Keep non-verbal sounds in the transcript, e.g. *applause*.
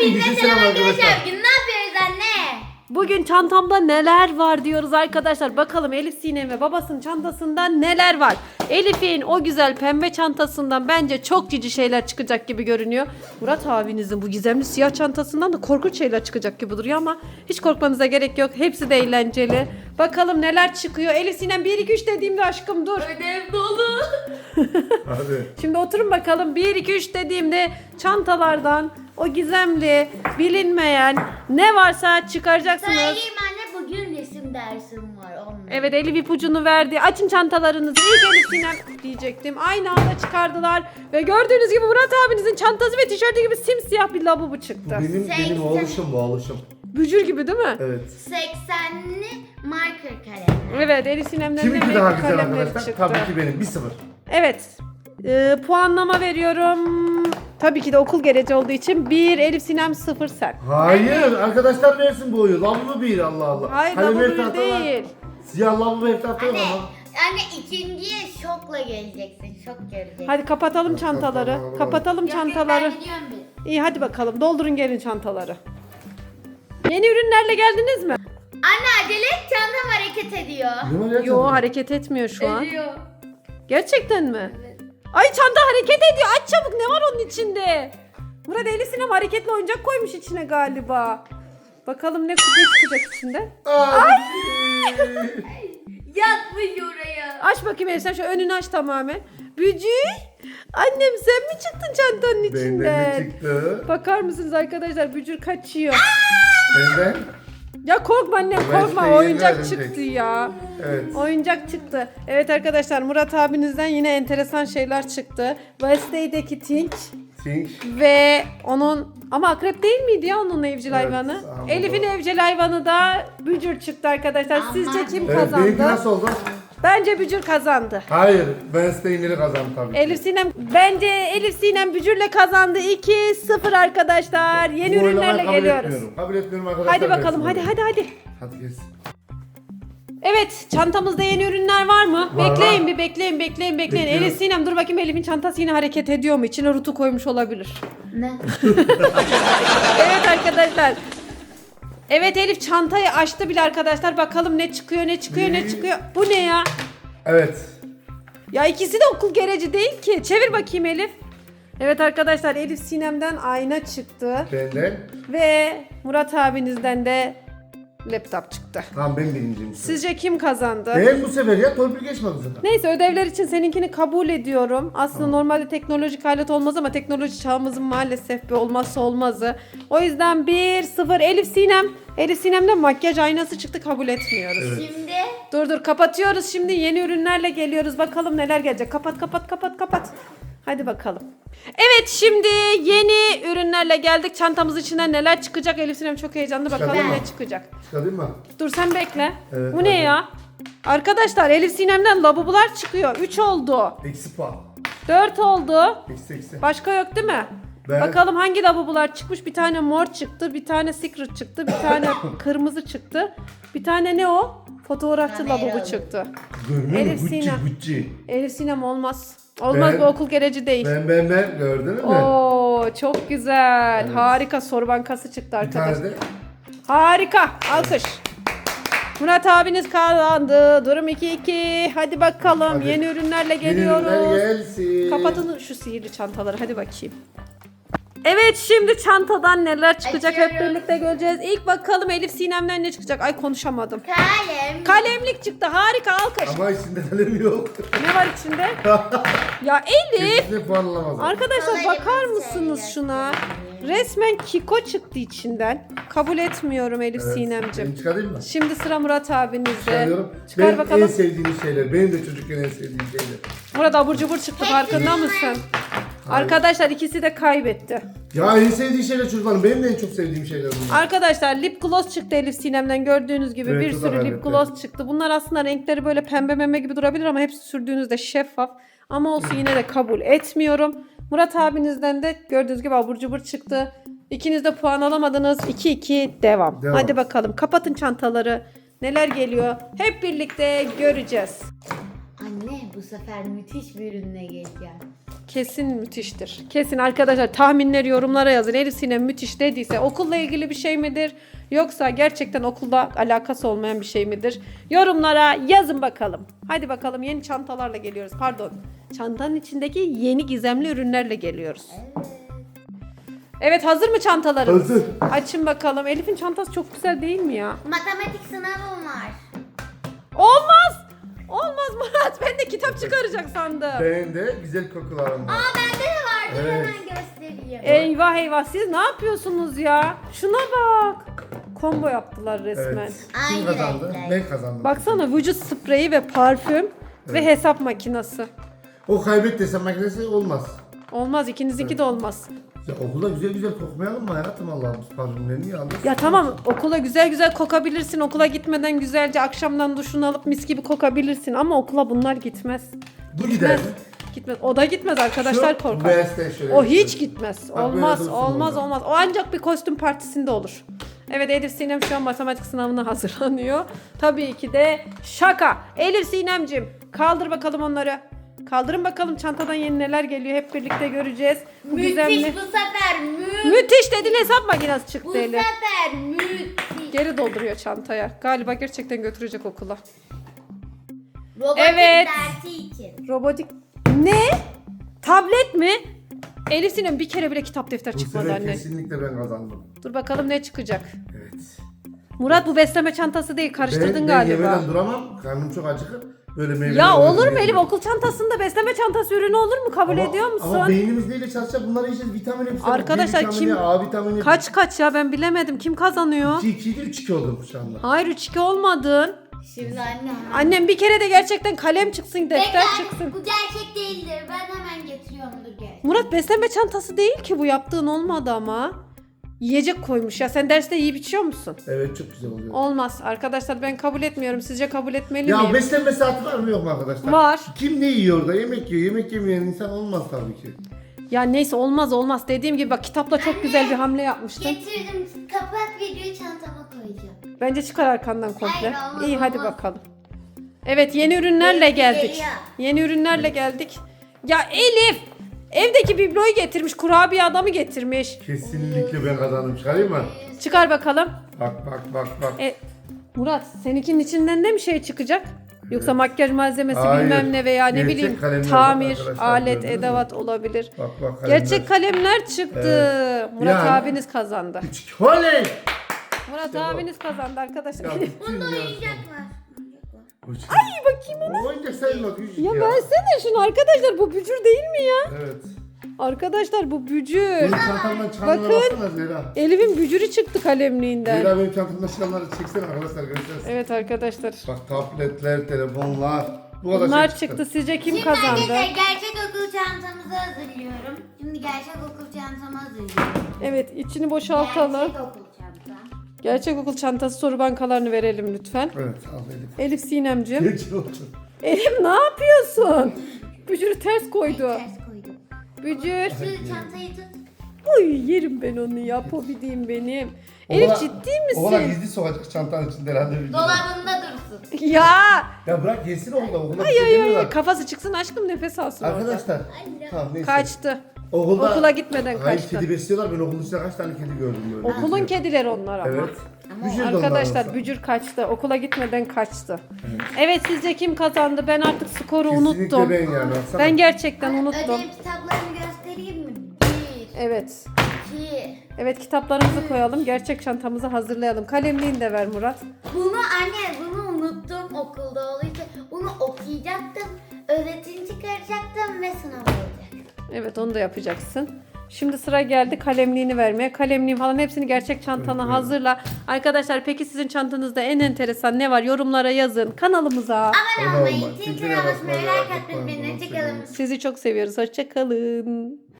Hepinize selam arkadaşlar. Bugün ne yapıyoruz anne? Bugün çantamda neler var diyoruz arkadaşlar. Bakalım Elif Sinem ve babasının çantasında neler var. Elif'in o güzel pembe çantasından bence çok cici şeyler çıkacak gibi görünüyor. Murat abinizin bu gizemli siyah çantasından da korkunç şeyler çıkacak gibi duruyor ama hiç korkmanıza gerek yok. Hepsi de eğlenceli. Bakalım neler çıkıyor. Elif Sinem 1 2 3 dediğimde aşkım dur. Ödev dolu. *laughs* Hadi. Şimdi oturun bakalım 1 2 3 dediğimde çantalardan o gizemli, bilinmeyen ne varsa çıkaracaksınız. Söyleyeyim anne bugün resim dersim var. Olmuyor. Evet Elif ipucunu verdi. Açın çantalarınızı. İlk Elif Sinem diyecektim. Aynı anda çıkardılar. Ve gördüğünüz gibi Murat abinizin çantası ve tişörtü gibi simsiyah bir lavabo Bu çıktı. benim benim Seksen. oğluşum bu oğluşum. Bücür gibi değil mi? Evet. 80'li marker kalem. Evet Elif Sinem'den de Kiminki daha renkli güzel kalemleri arkadaşlar? çıktı. Tabii ki benim. 1-0. Evet. Ee, puanlama veriyorum. Tabii ki de okul gereci olduğu için 1 Elif Sinem 0 sen. Hayır arkadaşlar versin bu oyu. Lavabo bir Allah Allah. Hayır Kalem bir tarafta var. değil. Siyah lavabo her tarafta var Anne, ama. anne ikinciye şokla geleceksin. Şok göreceksin. Hadi kapatalım çantaları. Kapatalım. Kapatalım Yok, yok, çantaları. Ben gidiyorum bir. İyi hadi bakalım doldurun gelin çantaları. Yeni ürünlerle geldiniz mi? Anne acele et çantam hareket ediyor. Ne var ya Yo çantada? hareket etmiyor şu an. Ediyor. Gerçekten mi? Ay çanta hareket ediyor. Aç çabuk ne var onun içinde? Murat Eli Sinem hareketli oyuncak koymuş içine galiba. Bakalım ne kutu çıkacak içinde. Ay. *laughs* Yatmış oraya. Aç bakayım Elif şu önünü aç tamamen. Bücü. Annem sen mi çıktın çantanın Benden içinden? ne çıktı? Bakar mısınız arkadaşlar Bücür kaçıyor. Benden. Ya korkma annem korkma işte oyuncak yeni çıktı ya. Evet. Oyuncak çıktı. Evet arkadaşlar Murat abinizden yine enteresan şeyler çıktı. Wednesday'deki Tink Think. ve onun ama akrep değil miydi ya onun evcil Evet, hayvanı? Elif'in evcil hayvanı da Bücür çıktı arkadaşlar. Sizce kim Evet kazandı? benimki nasıl oldu? Bence Bücür kazandı. Hayır. Ben Steinler'i kazandım tabii ki. Elif Sinem bence Elif Sinem Bücür'le kazandı. 2-0 arkadaşlar. Yeni Bu oylamayı ürünlerle kabul geliyoruz. Etmiyorum. Kabul etmiyorum arkadaşlar. Hadi bakalım hadi bana. hadi hadi. Hadi gelsin. Evet çantamızda yeni ürünler var mı? Var, bekleyin var. bir bekleyin bekleyin bekleyin. Bekliyorum. Elif Sinem dur bakayım Elif'in çantası yine hareket ediyor mu? İçine rutu koymuş olabilir. Ne? *laughs* evet arkadaşlar. Evet Elif çantayı açtı bile arkadaşlar. Bakalım ne çıkıyor ne çıkıyor ne çıkıyor. Bu ne ya? Evet. Ya ikisi de okul gereci değil ki. Çevir bakayım Elif. Evet arkadaşlar Elif Sinem'den ayna çıktı. Benden. Ve Murat abinizden de laptop çıktı. Tamam ben birinciyim. Sizce kim kazandı? Ben bu sefer ya torpil geçmedi zaten. Neyse ödevler için seninkini kabul ediyorum. Aslında normalde teknolojik alet olmaz ama teknoloji çağımızın maalesef bir olmazsa olmazı. O yüzden 1-0 Elif Sinem. Elif Sinem'de makyaj aynası çıktı kabul etmiyoruz. Evet. Şimdi Dur dur kapatıyoruz şimdi yeni ürünlerle geliyoruz. Bakalım neler gelecek. Kapat kapat kapat kapat. Hadi bakalım. Evet şimdi yeni ürünlerle geldik. Çantamız içinden neler çıkacak? Elif Sinem çok heyecanlı. Bakalım Çıkar. ne çıkacak. Çıkarayım mı? Dur sen bekle. Evet, Bu ne hadi. ya? Arkadaşlar Elif Sinem'den labubular çıkıyor. 3 oldu. Eksi puan. 4 oldu. Eksi eksi. Başka yok değil mi? Ben- Bakalım hangi labubular çıkmış? Bir tane mor çıktı, bir tane secret çıktı, bir tane *coughs* kırmızı çıktı. Bir tane ne o? Fotoğrafçı Kameralı. labubu çıktı. Görmüyor Elif musun? Gucci Sinem. Gucci. Elif Sinem olmaz. Olmaz Ben- bu okul gereci değil. Ben ben ben gördün mü? Oo çok güzel. Evet. Harika soru bankası çıktı arkadaşlar. Harika. Alkış. Murat abiniz kazandı. Durum 2-2. Hadi bakalım. Hadi. Yeni ürünlerle yeni geliyoruz. ürünler gelsin. Kapatın şu sihirli çantaları. Hadi bakayım. Evet şimdi çantadan neler çıkacak hep Açıyorum. birlikte göreceğiz. İlk bakalım Elif Sinem'den ne çıkacak? Ay konuşamadım. kalem. Kalemlik çıktı. Harika alkış. Ama içinde kalem yok. Ne var içinde? *laughs* ya Elif. Kesinlikle puan alamaz. Arkadaşlar Kolay bakar bir mısınız şuna? Resmen Kiko çıktı içinden. Kabul etmiyorum Elif Evet, Sinem'cim. Ben çıkarayım mı? Şimdi sıra Murat abinizde. Çıkarıyorum. Çıkar Benim bakalım. en sevdiğim şeyler. Benim de çocukken en sevdiğim şeyler. Murat abur cubur çıktı farkında mısın? Arkadaşlar ikisi de kaybetti. Ya en sevdiği şeyler çocukların. Benim de en çok sevdiğim şeyler bunlar. Arkadaşlar lip gloss çıktı Elif Sinem'den gördüğünüz gibi Evet, bir o da sürü lip kaybetti. gloss çıktı. Bunlar aslında renkleri böyle pembe meme gibi durabilir ama hepsi sürdüğünüzde şeffaf. Ama olsun yine de kabul etmiyorum. Murat abinizden de gördüğünüz gibi abur cubur çıktı. İkiniz de puan alamadınız. 2-2 devam. Devam. Hadi bakalım kapatın çantaları. Neler geliyor? Hep birlikte göreceğiz. Anne bu sefer müthiş bir ürünle geleceğim. Kesin müthiştir. Kesin arkadaşlar tahminleri yorumlara yazın. Elif Sinem müthiş dediyse okulla ilgili bir şey midir? Yoksa gerçekten okulla alakası olmayan bir şey midir? Yorumlara yazın bakalım. Hadi bakalım yeni çantalarla geliyoruz. Pardon. Çantanın içindeki yeni gizemli ürünlerle geliyoruz. Evet hazır mı çantalarımız? Hazır. Açın bakalım. Elif'in çantası çok güzel değil mi ya? Matematik sınavım var. Olmaz. Olmaz Murat. Ben de kitap çıkaracak sandım. Benim de güzel kokularım var. Aa bende de var. Dur Evet. hemen göstereyim. Eyvah eyvah siz ne yapıyorsunuz ya? Şuna bak. Combo yaptılar resmen. Evet. Kim Aynı kazandı? renkler. Ben kazandım. Baksana vücut spreyi ve parfüm ve hesap makinesi. O kaybet desem makinesi olmaz. Olmaz ikinizinki de olmaz. Ya okulda güzel güzel kokmayalım mı hayatım Allah'ım parfümlerini aldık? Ya tamam okula güzel güzel kokabilirsin. Okula gitmeden güzelce akşamdan duşunu alıp mis gibi kokabilirsin. Ama okula bunlar gitmez. Bu gider. Gitmez. O da gitmez arkadaşlar Şu korkar. beyazdan şöyle O hiç şey. gitmez. Bak böyle olmaz, dursun olmaz, orada. olmaz. O ancak bir kostüm partisinde olur. Evet Elif Sinem şu an matematik sınavına *laughs* hazırlanıyor. Tabii ki de şaka. Elif Sinemcim kaldır bakalım onları. Kaldırın bakalım çantadan yeni neler geliyor hep birlikte göreceğiz. Bu Müthiş gizemli. bu sefer müthiş. Müthiş dedin hesap makinesi Bu çıktı Elif. sefer müthiş. Geri dolduruyor çantaya. Galiba gerçekten götürecek okula. Robotik Evet. dersi için. Robotik ne? Tablet mi? Elif Sinem bir kere bile kitap defter Bu çıkmadı sefer anne. kesinlikle ben kazandım. Dur bakalım ne çıkacak. Evet. Murat bu besleme çantası değil karıştırdın ben, galiba. Ben yemeden duramam. Karnım çok acıkır. Böyle meyve Ya olur mu Elif okul çantasında besleme çantası ürünü olur mu kabul ediyor musun? Ama beynimiz neyle çalışacak? Bunları yiyeceğiz. Vitamin hepsi. var. Arkadaşlar vitamini, kim- A vitamini. Kaç kaç ya ben bilemedim kim kazanıyor? 2 2 değil 3 2 oldum şu anda. Hayır 3-2 olmadın. Şimdi anne. Annem bir kere de gerçekten kalem çıksın defter Bekle çıksın. bu gerçek değildir. Ben hemen getiriyorumdur gel. Murat besleme çantası değil ki bu yaptığın olmadı ama. Yiyecek koymuş ya sen derste yiyip içiyor musun? Evet çok güzel oluyor. Olmaz arkadaşlar ben kabul etmiyorum sizce kabul etmeli Ya miyim? beslenme saati var mı yok mu arkadaşlar? Var. Kim ne yiyor da yemek yiyor. Yemek yemeyen insan olmaz tabii ki. Ya neyse olmaz olmaz dediğim gibi bak kitapla çok güzel bir hamle yapmıştın. Getirdim. Kapat videoyu çantama koyacağım. Bence çıkar arkandan komple. Hayır, olmaz, İyi hadi olmaz. bakalım. Evet yeni ürünlerle geldik. geliyor. Yeni ürünlerle geldik. Ya Elif evdeki bibloyu getirmiş kurabiye adamı getirmiş. Kesinlikle ben kazandım. Çıkarayım mı? Çıkar bakalım. Bak bak bak bak. E, Murat seninkinin içinden de mi şey çıkacak? Yoksa makyaj malzemesi Hayır. bilmem ne veya ne Gerçek bileyim var tamir, arkadaşlar, alet, gördünüz mü? edevat olabilir. Bak bak. kalemler. Gerçek kalemler çıktı. Murat Yani- abiniz kazandı. Oley! Murat abiniz kazandı arkadaşlar. Ya *laughs* bütün Bunda ya. oyuncak var. Ay bakayım ona. O oyuncak sayılmaz. Küçük Ya ya. versene şunu arkadaşlar bu bücür değil mi ya? Evet. Arkadaşlar bu bücür. Benim çantamdan çıkanlara Bakın. baksana Zehra. Elif'in bücürü çıktı kalemliğinden. Zehra benim çantamdan çıkanları çeksene arkadaşlar göreceğiz. Evet arkadaşlar. Bak tabletler, telefonlar. Bu kadar Bunlar şey çıktı. Sizce kim Şimdi kazandı? arkadaşlar gerçek okul çantamızı hazırlıyorum. Şimdi gerçek okul çantamı hazırlıyorum. Evet içini boşaltalım. Gerçek okul çantam. Gerçek okul çantası soru bankalarını verelim lütfen. Evet al Elif. Elif Sinemcim. Geç oldu. Elif ne yapıyorsun? Bücürü ters koydu. Ters koydum. Bücür. Şu çantayı tut. Uy yerim ben onu ya pobidiğim benim. Elif Oğlan- ciddi Oğlan misin? gizli sokacak çantanın içinde herhalde. bir- Dolabında dursun. Ya. Ya bırak yesin Ay bir şey ay ay demiyorlar. kafası çıksın aşkım nefes alsın orada. Arkadaşlar. Tamam neyse. Kaçtı. Okulda, Okula gitmeden Hayır kaçtı. kedi besliyorlar ben okulun içinde kaç tane kedi gördüm böyle. Okulun Geziyor. kedileri onlar ama. Evet. Bücür de Arkadaşlar. Bücür kaçtı. Okula gitmeden kaçtı. Evet sizce kim kazandı? Ben artık skoru Kesinlikle unuttum. ben yani baksana. Ben gerçekten unuttum. Ödev kitaplarını göstereyim mi? Bir, Evet. iki. Evet kitaplarımızı koyalım. Gerçek çantamızı hazırlayalım. Kalemliğini de ver Murat. Bunu anne bunu unuttum okulda olduğu için. Bunu okuyacaktım. Özetini çıkaracaktım ve sınav olacak. Evet onu da yapacaksın. Şimdi sıra geldi kalemliğini vermeye. Kalemliğin falan hepsini gerçek çantana Evet. hazırla. Arkadaşlar peki sizin çantanızda en enteresan ne var? Yorumlara yazın. Kanalımıza. Abone olmayı, zincir zincire basmayı, like atmayı, unutmayın. çıkalım. Sizi çok seviyoruz. Hoşçakalın.